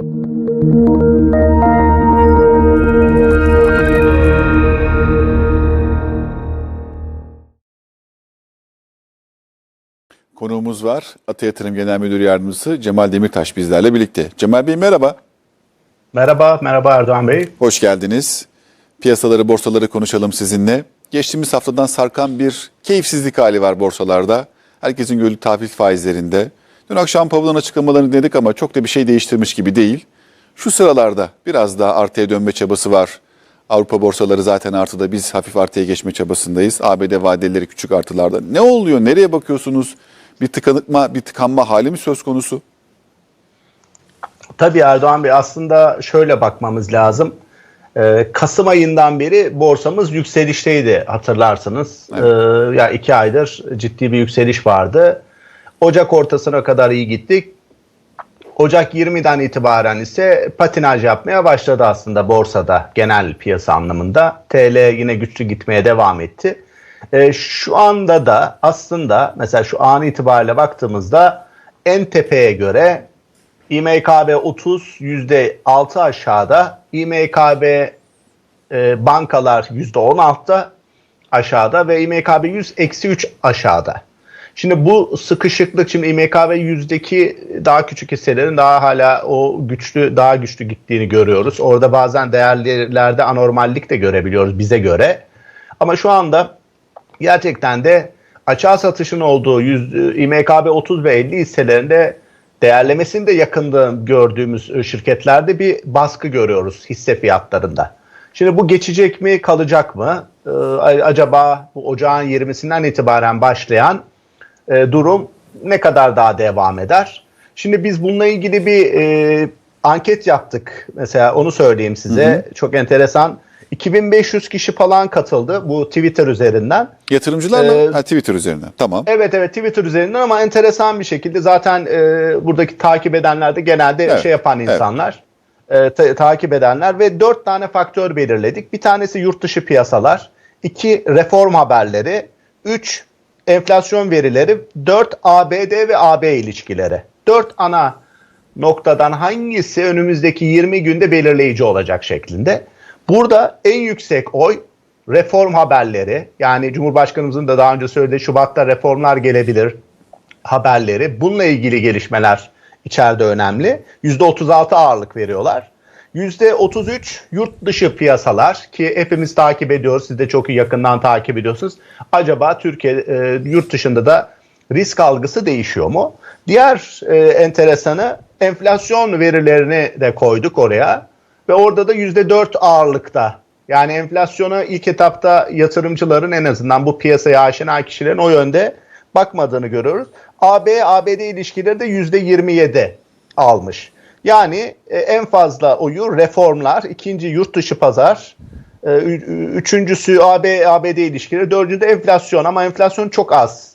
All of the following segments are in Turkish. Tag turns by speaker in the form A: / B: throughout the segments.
A: Konuğumuz var. Ata Yatırım Genel Müdür Yardımcısı Cemal Demirtaş bizlerle birlikte. Cemal Bey merhaba.
B: Merhaba, merhaba Erdoğan Bey.
A: Hoş geldiniz. Piyasaları, borsaları konuşalım sizinle. Geçtiğimiz haftadan sarkan bir keyifsizlik hali var borsalarda. Herkesin gönlü tahvil faizlerinde. Dün akşam Powell'ın açıklamalarını dedik ama çok da bir şey değiştirmiş gibi değil. Şu sıralarda biraz daha artıya dönme çabası var. Avrupa borsaları zaten artıda biz hafif artıya geçme çabasındayız. ABD vadeleri küçük artılarda. Ne oluyor? Nereye bakıyorsunuz? Bir tıkanıkma, bir tıkanma hali mi söz konusu?
B: Tabii Erdoğan Bey aslında şöyle bakmamız lazım. Ee, Kasım ayından beri borsamız yükselişteydi hatırlarsınız.
A: Evet.
B: Ee, ya iki aydır ciddi bir yükseliş vardı. Ocak ortasına kadar iyi gittik. Ocak 20'den itibaren ise patinaj yapmaya başladı aslında borsada genel piyasa anlamında. TL yine güçlü gitmeye devam etti. Ee, şu anda da aslında mesela şu an itibariyle baktığımızda en tepeye göre İMKB 30 %6 aşağıda, İMKB e, bankalar %16'da aşağıda ve İMKB 100 eksi 3 aşağıda. Şimdi bu sıkışıklık şimdi İMKB yüzdeki daha küçük hisselerin daha hala o güçlü daha güçlü gittiğini görüyoruz. Orada bazen değerlerde anormallik de görebiliyoruz bize göre. Ama şu anda gerçekten de açığa satışın olduğu yüz, İMKB 30 ve 50 hisselerinde değerlemesinde yakında gördüğümüz şirketlerde bir baskı görüyoruz hisse fiyatlarında. Şimdi bu geçecek mi kalacak mı? Ee, acaba bu ocağın 20'sinden itibaren başlayan e, durum ne kadar daha devam eder? Şimdi biz bununla ilgili bir e, anket yaptık. Mesela onu söyleyeyim size.
A: Hı hı.
B: Çok enteresan. 2500 kişi falan katıldı bu Twitter üzerinden.
A: Yatırımcılarla
B: Ee,
A: ha, Twitter üzerinden. Tamam.
B: Evet evet Twitter üzerinden ama enteresan bir şekilde zaten e, buradaki takip edenler de genelde
A: Evet,
B: şey yapan
A: evet.
B: insanlar. e, ta- takip edenler ve dört tane faktör belirledik. Bir tanesi yurt dışı piyasalar, iki reform haberleri, üç enflasyon verileri, dört ABD ve AB ilişkileri. Dört ana noktadan hangisi önümüzdeki 20 günde belirleyici olacak şeklinde. Burada en yüksek oy reform haberleri yani Cumhurbaşkanımızın da daha önce söylediği Şubat'ta reformlar gelebilir haberleri bununla ilgili gelişmeler içeride önemli. %36 ağırlık veriyorlar. %33 yurt dışı piyasalar ki hepimiz takip ediyoruz. Siz de çok iyi yakından takip ediyorsunuz. Acaba Türkiye e, yurt dışında da risk algısı değişiyor mu? Diğer e, enteresanı enflasyon verilerini de koyduk oraya ve orada da %4 ağırlıkta. Yani enflasyona ilk etapta yatırımcıların en azından bu piyasaya aşina kişilerin o yönde bakmadığını görüyoruz. AB-ABD ilişkileri de %27 almış. Yani e, en fazla oyu reformlar, ikinci yurt dışı pazar, e, üçüncüsü AB-ABD ilişkileri, dördüncü de enflasyon ama enflasyon çok az.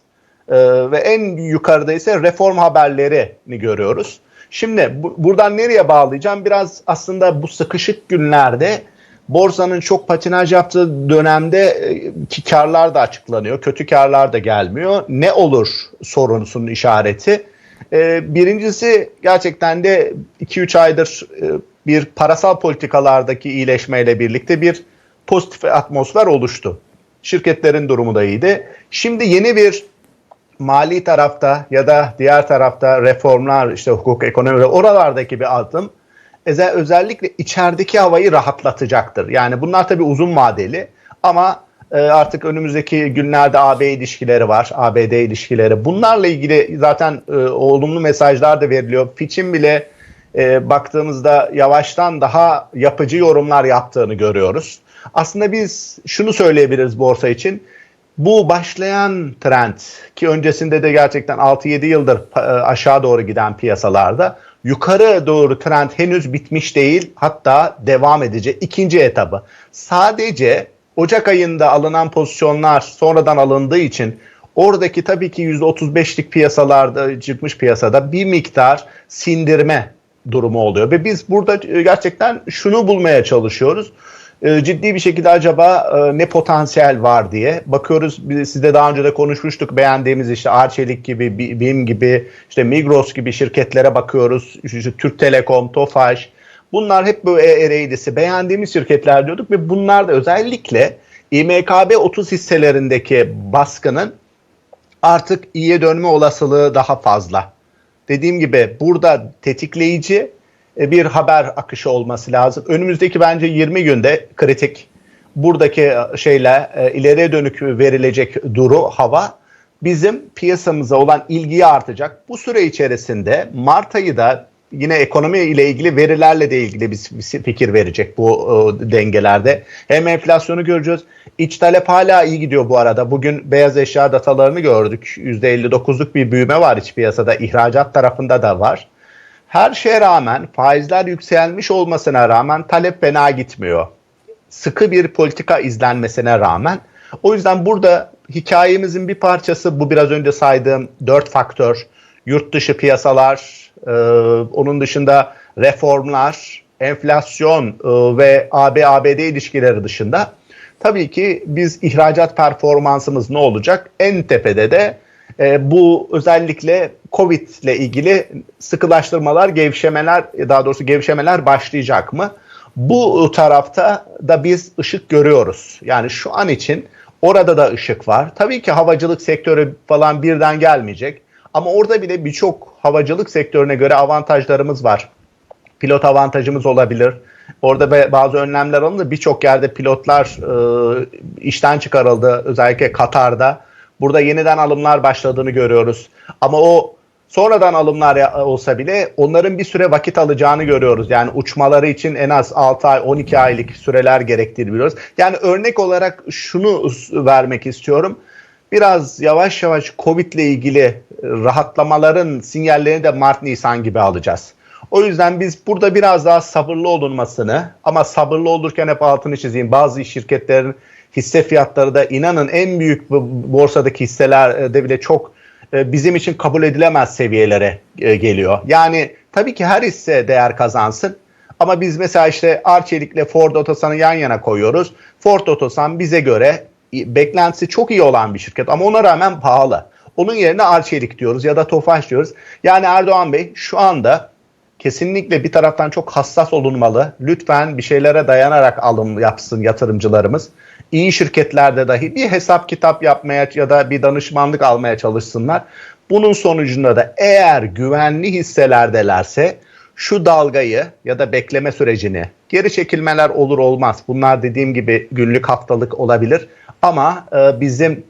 B: E, ve en yukarıda ise reform haberlerini görüyoruz. Şimdi bu- buradan nereye bağlayacağım? Biraz aslında bu sıkışık günlerde borsanın çok patinaj yaptığı dönemde ki karlar da açıklanıyor. Kötü karlar da gelmiyor. Ne olur sorusunun işareti. E, birincisi gerçekten de 2-3 aydır e, bir parasal politikalardaki iyileşmeyle birlikte bir pozitif atmosfer oluştu. Şirketlerin durumu da iyiydi. Şimdi yeni bir mali tarafta ya da diğer tarafta reformlar işte hukuk, ekonomi oralardaki bir adım özellikle içerideki havayı rahatlatacaktır. Yani bunlar tabii uzun vadeli ama artık önümüzdeki günlerde AB ilişkileri var, ABD ilişkileri. Bunlarla ilgili zaten e, olumlu mesajlar da veriliyor. Fitch'in bile e, baktığımızda yavaştan daha yapıcı yorumlar yaptığını görüyoruz. Aslında biz şunu söyleyebiliriz borsa için. Bu başlayan trend ki öncesinde de gerçekten 6-7 yıldır e, aşağı doğru giden piyasalarda yukarı doğru trend henüz bitmiş değil hatta devam edecek ikinci etabı. Sadece Ocak ayında alınan pozisyonlar sonradan alındığı için oradaki tabii ki %35'lik piyasalarda çıkmış piyasada bir miktar sindirme durumu oluyor ve biz burada e, gerçekten şunu bulmaya çalışıyoruz. e, ciddi bir şekilde acaba e, ne potansiyel var diye bakıyoruz. Sizde daha önce de konuşmuştuk beğendiğimiz işte Arçelik gibi, Bi- BİM gibi, işte Migros gibi şirketlere bakıyoruz. İşte Türk Telekom, Tofaş. Bunlar hep bu ereğdisi beğendiğimiz şirketler diyorduk ve bunlar da özellikle İMKB 30 hisselerindeki baskının artık iyiye dönme olasılığı daha fazla. Dediğim gibi burada tetikleyici e, bir haber akışı olması lazım. Önümüzdeki bence 20 günde kritik buradaki e, şeyle e, ileriye dönük verilecek duru hava bizim piyasamıza olan ilgiyi artacak. Bu süre içerisinde Mart ayı da yine ekonomi ile ilgili verilerle de ilgili bir, fikir verecek bu e, dengelerde. Hem enflasyonu göreceğiz. İç talep hala iyi gidiyor bu arada. Bugün beyaz eşya datalarını gördük. %59'luk bir büyüme var iç piyasada. ihracat tarafında da var. Her şeye rağmen faizler yükselmiş olmasına rağmen talep fena gitmiyor. Sıkı bir politika izlenmesine rağmen. O yüzden burada hikayemizin bir parçası bu biraz önce saydığım dört faktör. Yurt dışı piyasalar, e, onun dışında reformlar, enflasyon e, ve AB-ABD ilişkileri dışında tabii ki biz ihracat performansımız ne olacak? En tepede de e, bu özellikle Covid ile ilgili sıkılaştırmalar, gevşemeler, daha doğrusu gevşemeler başlayacak mı? Bu tarafta da biz ışık görüyoruz. Yani şu an için orada da ışık var. Tabii ki havacılık sektörü falan birden gelmeyecek. Ama orada bile birçok havacılık sektörüne göre avantajlarımız var. Pilot avantajımız olabilir. Orada bazı önlemler alındı. Birçok yerde pilotlar e, işten çıkarıldı. Özellikle Katar'da. Burada yeniden alımlar başladığını görüyoruz. Ama o sonradan alımlar olsa bile onların bir süre vakit alacağını görüyoruz. Yani uçmaları için en az 6 ay 12 aylık süreler gerektiğini biliyoruz. Yani örnek olarak şunu vermek istiyorum. Biraz yavaş yavaş Covid ile ilgili rahatlamaların sinyallerini de Mart Nisan gibi alacağız. O yüzden biz burada biraz daha sabırlı olunmasını ama sabırlı olurken hep altını çizeyim. Bazı şirketlerin hisse fiyatları da inanın en büyük borsadaki hisselerde bile çok e, bizim için kabul edilemez seviyelere e, geliyor. Yani tabii ki her hisse değer kazansın ama biz mesela işte Arçelik ile Ford Otosan'ı yan yana koyuyoruz. Ford Otosan bize göre beklentisi çok iyi olan bir şirket ama ona rağmen pahalı. Onun yerine Arçelik diyoruz ya da Tofaş diyoruz. Yani Erdoğan Bey şu anda kesinlikle bir taraftan çok hassas olunmalı. Lütfen bir şeylere dayanarak alım yapsın yatırımcılarımız. İyi şirketlerde dahi bir hesap kitap yapmaya ya da bir danışmanlık almaya çalışsınlar. Bunun sonucunda da eğer güvenli hisselerdelerse şu dalgayı ya da bekleme sürecini geri çekilmeler olur olmaz. Bunlar dediğim gibi günlük haftalık olabilir. Ama e, bizim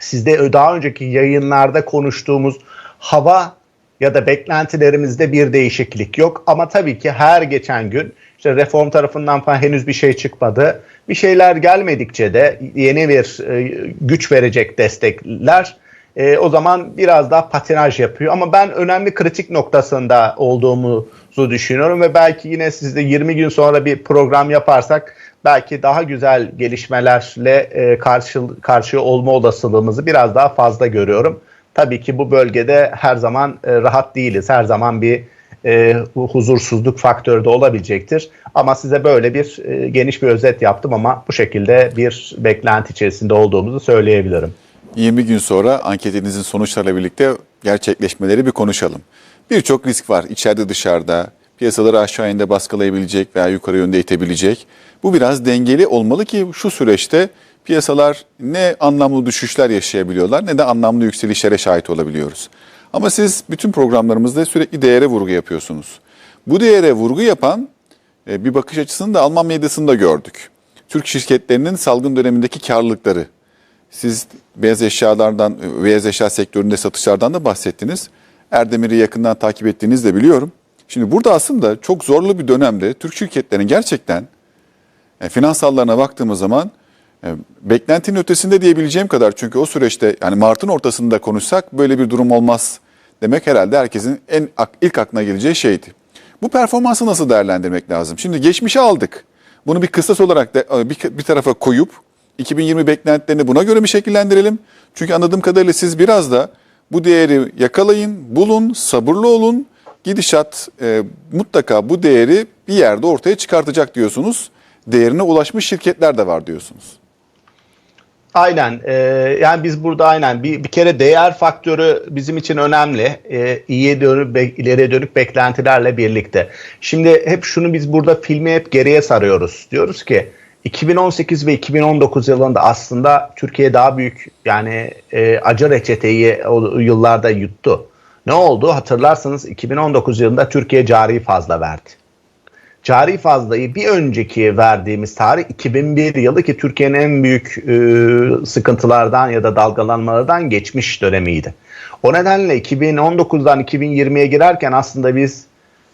B: sizde daha önceki yayınlarda konuştuğumuz hava ya da beklentilerimizde bir değişiklik yok. Ama tabii ki her geçen gün işte reform tarafından falan henüz bir şey çıkmadı. Bir şeyler gelmedikçe de yeni bir e, güç verecek destekler e, o zaman biraz daha patinaj yapıyor. Ama ben önemli kritik noktasında olduğumuzu düşünüyorum ve belki yine sizde 20 gün sonra bir program yaparsak belki daha güzel gelişmelerle e, karşı karşı olma olasılığımızı biraz daha fazla görüyorum. Tabii ki bu bölgede her zaman e, rahat değiliz. Her zaman bir e, hu- huzursuzluk faktörü de olabilecektir. Ama size böyle bir e, geniş bir özet yaptım ama bu şekilde bir beklenti içerisinde olduğumuzu söyleyebilirim.
A: 20 gün sonra anketinizin sonuçlarıyla birlikte gerçekleşmeleri bir konuşalım. Birçok risk var içeride dışarıda. Piyasaları aşağı yönde baskılayabilecek veya yukarı yönde itebilecek. Bu biraz dengeli olmalı ki şu süreçte piyasalar ne anlamlı düşüşler yaşayabiliyorlar ne de anlamlı yükselişlere şahit olabiliyoruz. Ama siz bütün programlarımızda sürekli değere vurgu yapıyorsunuz. Bu değere vurgu yapan e, bir bakış açısını da Alman medyasında gördük. Türk şirketlerinin salgın dönemindeki karlılıkları. Siz beyaz eşyalardan, beyaz eşya sektöründe satışlardan da bahsettiniz. Erdemir'i yakından takip ettiğinizi de biliyorum. Şimdi burada aslında çok zorlu bir dönemde Türk şirketlerinin gerçekten e, finansallarına baktığımız zaman e, beklentinin ötesinde diyebileceğim kadar çünkü o süreçte yani Mart'ın ortasında konuşsak böyle bir durum olmaz demek herhalde herkesin en ak- ilk aklına geleceği şeydi. Bu performansı nasıl değerlendirmek lazım? Şimdi geçmişe aldık. Bunu bir kıstas olarak da, e, bir, bir tarafa koyup 2020 beklentilerini buna göre mi şekillendirelim? Çünkü anladığım kadarıyla siz biraz da bu değeri yakalayın, bulun, sabırlı olun. Gidişat e, mutlaka bu değeri bir yerde ortaya çıkartacak diyorsunuz. değerine ulaşmış şirketler de var diyorsunuz.
B: Aynen. Ee, yani biz burada aynen bir, bir kere değer faktörü bizim için önemli. Ee, iyiye dönüp ileriye dönük beklentilerle birlikte. Şimdi hep şunu biz burada filmi hep geriye sarıyoruz. Diyoruz ki 2018 ve 2019 yılında aslında Türkiye daha büyük yani e, acı reçeteyi o yıllarda yuttu. Ne oldu? Hatırlarsanız 2019 yılında Türkiye cari fazla verdi. Cari fazlayı bir önceki verdiğimiz tarih 2001 yılı ki Türkiye'nin en büyük e, sıkıntılardan ya da dalgalanmalardan geçmiş dönemiydi. O nedenle 2019'dan 2020'ye girerken aslında biz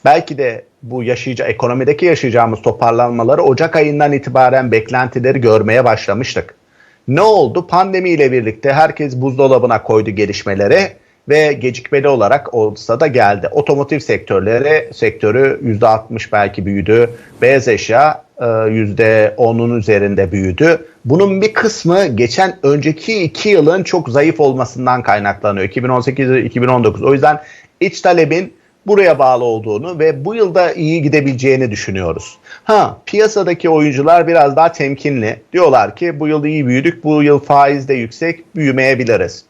B: belki de bu yaşayacağı ekonomideki yaşayacağımız toparlanmaları Ocak ayından itibaren beklentileri görmeye başlamıştık. Ne oldu? Pandemiyle birlikte herkes buzdolabına koydu gelişmeleri ve gecikmeli olarak olsa da geldi. Otomotiv sektörleri sektörü %60 belki büyüdü. Beyaz eşya e, %10'un üzerinde büyüdü. Bunun bir kısmı geçen önceki iki yılın çok zayıf olmasından kaynaklanıyor. 2018 ve 2019. O yüzden iç talebin buraya bağlı olduğunu ve bu yılda iyi gidebileceğini düşünüyoruz. Ha piyasadaki oyuncular biraz daha temkinli. Diyorlar ki bu yıl iyi büyüdük, bu yıl faiz de yüksek, büyümeyebiliriz.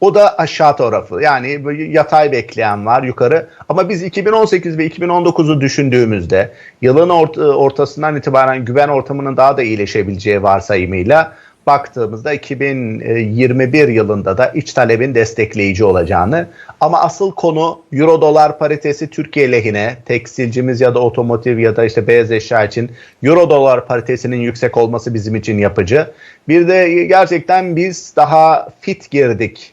B: O da aşağı tarafı. Yani yatay bekleyen var yukarı. Ama biz 2018 ve 2019'u düşündüğümüzde yılın ort- ortasından itibaren güven ortamının daha da iyileşebileceği varsayımıyla baktığımızda 2021 yılında da iç talebin destekleyici olacağını ama asıl konu euro dolar paritesi Türkiye lehine tekstilcimiz ya da otomotiv ya da işte beyaz eşya için euro dolar paritesinin yüksek olması bizim için yapıcı. Bir de gerçekten biz daha fit girdik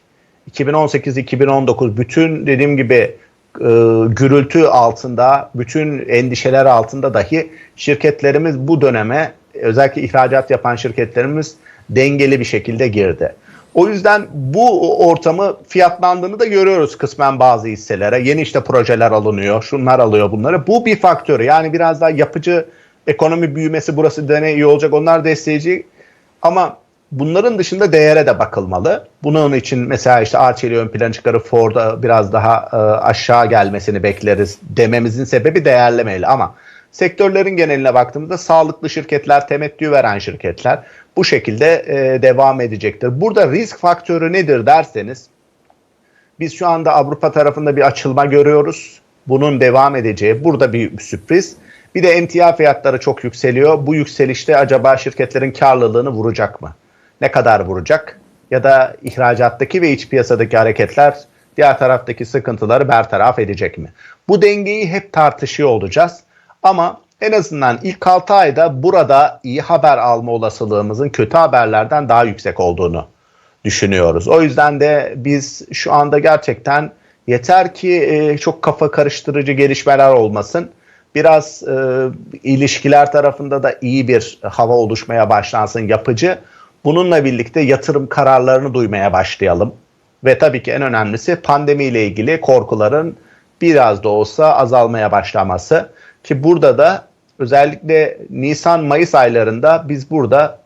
B: 2018-2019 bütün dediğim gibi e, gürültü altında, bütün endişeler altında dahi şirketlerimiz bu döneme özellikle ihracat yapan şirketlerimiz dengeli bir şekilde girdi. O yüzden bu ortamı fiyatlandığını da görüyoruz kısmen bazı hisselere. Yeni işte projeler alınıyor, şunlar alıyor bunları. Bu bir faktör. Yani biraz daha yapıcı ekonomi büyümesi burası deney iyi olacak. Onlar destekleyici ama Bunların dışında değere de bakılmalı. Bunun için mesela işte Arçelik'i ön plana çıkarıp Ford'a biraz daha e, aşağı gelmesini bekleriz dememizin sebebi değerlemeli ama sektörlerin geneline baktığımızda sağlıklı şirketler, temettü veren şirketler bu şekilde e, devam edecektir. Burada risk faktörü nedir derseniz biz şu anda Avrupa tarafında bir açılma görüyoruz. Bunun devam edeceği burada bir sürpriz. Bir de emtia fiyatları çok yükseliyor. Bu yükselişte acaba şirketlerin karlılığını vuracak mı? Ne kadar vuracak ya da ihracattaki ve iç piyasadaki hareketler diğer taraftaki sıkıntıları bertaraf edecek mi? Bu dengeyi hep tartışıyor olacağız ama en azından ilk 6 ayda burada iyi haber alma olasılığımızın kötü haberlerden daha yüksek olduğunu düşünüyoruz. O yüzden de biz şu anda gerçekten yeter ki e, çok kafa karıştırıcı gelişmeler olmasın. Biraz e, ilişkiler tarafında da iyi bir hava oluşmaya başlansın yapıcı. Bununla birlikte yatırım kararlarını duymaya başlayalım. Ve tabii ki en önemlisi pandemiyle ilgili korkuların biraz da olsa azalmaya başlaması. Ki burada da özellikle Nisan-Mayıs aylarında biz burada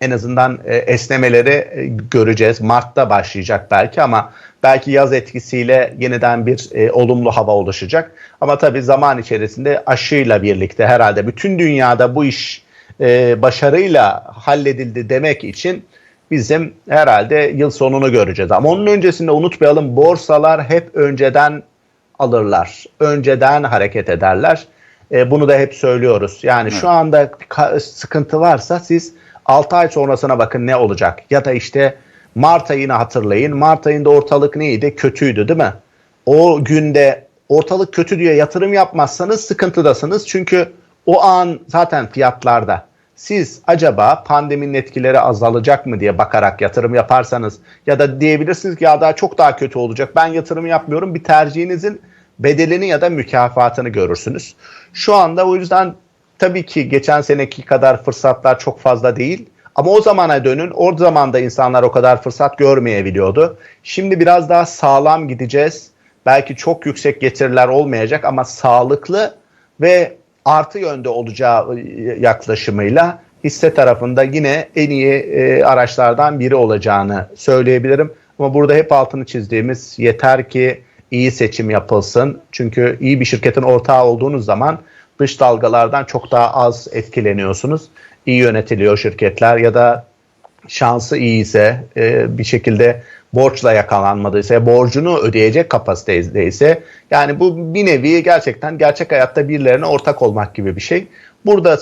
B: en azından e, esnemeleri e, göreceğiz. Mart'ta başlayacak belki ama belki yaz etkisiyle yeniden bir e, olumlu hava oluşacak. Ama tabii zaman içerisinde aşıyla birlikte herhalde bütün dünyada bu iş e, başarıyla halledildi demek için bizim herhalde yıl sonunu göreceğiz. Ama onun öncesinde unutmayalım borsalar hep önceden alırlar. Önceden hareket ederler. E, bunu da hep söylüyoruz. Yani şu anda sıkıntı varsa siz 6 ay sonrasına bakın ne olacak. Ya da işte Mart ayını hatırlayın. Mart ayında ortalık neydi? Kötüydü değil mi? O günde ortalık kötü diye yatırım yapmazsanız sıkıntıdasınız. Çünkü o an zaten fiyatlarda. Siz acaba pandeminin etkileri azalacak mı diye bakarak yatırım yaparsanız ya da diyebilirsiniz ki ya daha çok daha kötü olacak. Ben yatırım yapmıyorum. Bir tercihinizin bedelini ya da mükafatını görürsünüz. Şu anda o yüzden tabii ki geçen seneki kadar fırsatlar çok fazla değil. Ama o zamana dönün. O zaman da insanlar o kadar fırsat görmeyebiliyordu. Şimdi biraz daha sağlam gideceğiz. Belki çok yüksek getiriler olmayacak ama sağlıklı ve artı yönde olacağı yaklaşımıyla hisse tarafında yine en iyi e, araçlardan biri olacağını söyleyebilirim. Ama burada hep altını çizdiğimiz yeter ki iyi seçim yapılsın. Çünkü iyi bir şirketin ortağı olduğunuz zaman dış dalgalardan çok daha az etkileniyorsunuz. İyi yönetiliyor şirketler ya da şansı iyiyse e, bir şekilde borçla yakalanmadıysa borcunu ödeyecek kapasitedeyse yani bu bir nevi gerçekten gerçek hayatta birilerine ortak olmak gibi bir şey. Burada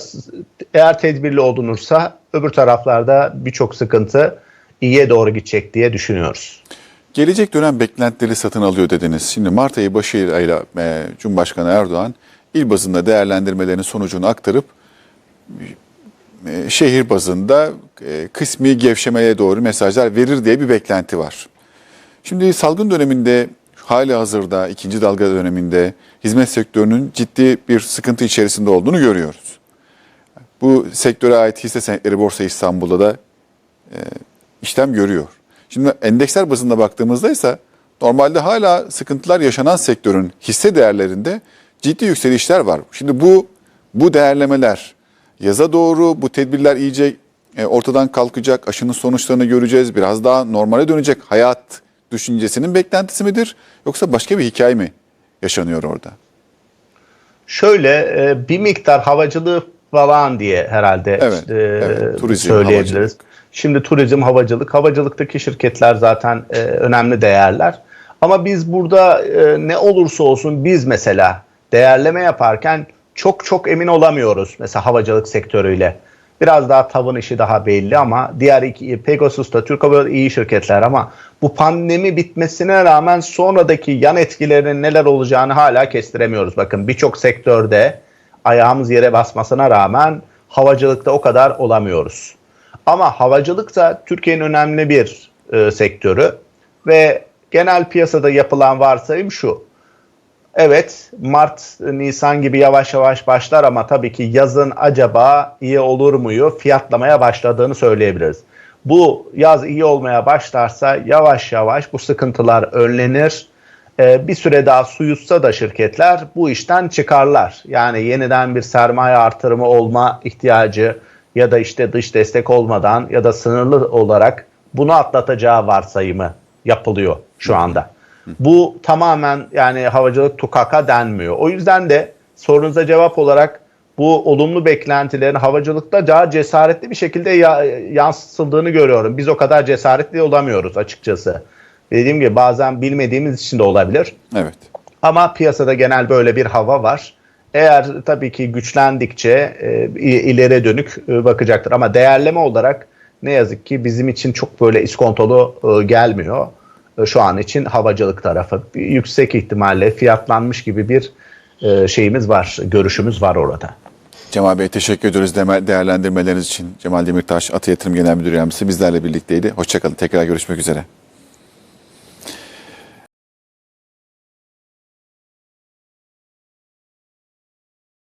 B: eğer tedbirli olunursa öbür taraflarda birçok sıkıntı iyiye doğru gidecek diye düşünüyoruz.
A: Gelecek dönem beklentileri satın alıyor dediniz. Şimdi Mart ayı başıyla e, Cumhurbaşkanı Erdoğan il bazında değerlendirmelerin sonucunu aktarıp şehir bazında e, kısmi gevşemeye doğru mesajlar verir diye bir beklenti var. Şimdi salgın döneminde hali hazırda ikinci dalga döneminde hizmet sektörünün ciddi bir sıkıntı içerisinde olduğunu görüyoruz. Bu sektöre ait hisse senetleri Borsa İstanbul'da da e, işlem görüyor. Şimdi endeksler bazında baktığımızda ise normalde hala sıkıntılar yaşanan sektörün hisse değerlerinde ciddi yükselişler var. Şimdi bu bu değerlemeler yaza doğru bu tedbirler iyice e, ortadan kalkacak, aşının sonuçlarını göreceğiz, biraz daha normale dönecek hayat düşüncesinin beklentisi midir yoksa başka bir hikaye mi yaşanıyor orada?
B: Şöyle e, bir miktar havacılığı falan diye herhalde
A: Evet,
B: e,
A: evet. Turizm,
B: söyleyebiliriz.
A: havacılık.
B: Şimdi turizm, havacılık, havacılıktaki şirketler zaten e, önemli değerler. Ama biz burada e, ne olursa olsun biz mesela değerleme yaparken çok çok emin olamıyoruz mesela havacılık sektörüyle. Biraz daha tavın işi daha belli ama diğer iki Pegasus'ta Türk Hava iyi şirketler ama bu pandemi bitmesine rağmen sonradaki yan etkilerinin neler olacağını hala kestiremiyoruz. Bakın birçok sektörde ayağımız yere basmasına rağmen havacılıkta o kadar olamıyoruz. Ama havacılık da Türkiye'nin önemli bir e, sektörü ve genel piyasada yapılan varsayım şu. Evet Mart, Nisan gibi yavaş yavaş başlar ama tabii ki yazın acaba iyi olur muyu fiyatlamaya başladığını söyleyebiliriz. Bu yaz iyi olmaya başlarsa yavaş yavaş bu sıkıntılar önlenir. Ee, bir süre daha su yutsa da şirketler bu işten çıkarlar. Yani yeniden bir sermaye artırımı olma ihtiyacı ya da işte dış destek olmadan ya da sınırlı olarak bunu atlatacağı varsayımı yapılıyor şu anda. Bu tamamen yani havacılık tukaka denmiyor. O yüzden de sorunuza cevap olarak bu olumlu beklentilerin havacılıkta daha cesaretli bir şekilde ya- yansıtıldığını görüyorum. Biz o kadar cesaretli olamıyoruz açıkçası. Dediğim gibi bazen bilmediğimiz için de olabilir.
A: Evet.
B: Ama piyasada genel böyle bir hava var. Eğer tabii ki güçlendikçe e, i- ileriye dönük e, bakacaktır. Ama değerleme olarak ne yazık ki bizim için çok böyle iskontolu e, gelmiyor. Şu an için havacılık tarafı yüksek ihtimalle fiyatlanmış gibi bir e, şeyimiz var, görüşümüz var orada.
A: Cemal Bey teşekkür ediyoruz değerlendirmeleriniz için. Cemal Demirtaş Atı Yatırım Genel Müdür Yardımcısı bizlerle birlikteydi. Hoşçakalın. Tekrar görüşmek üzere.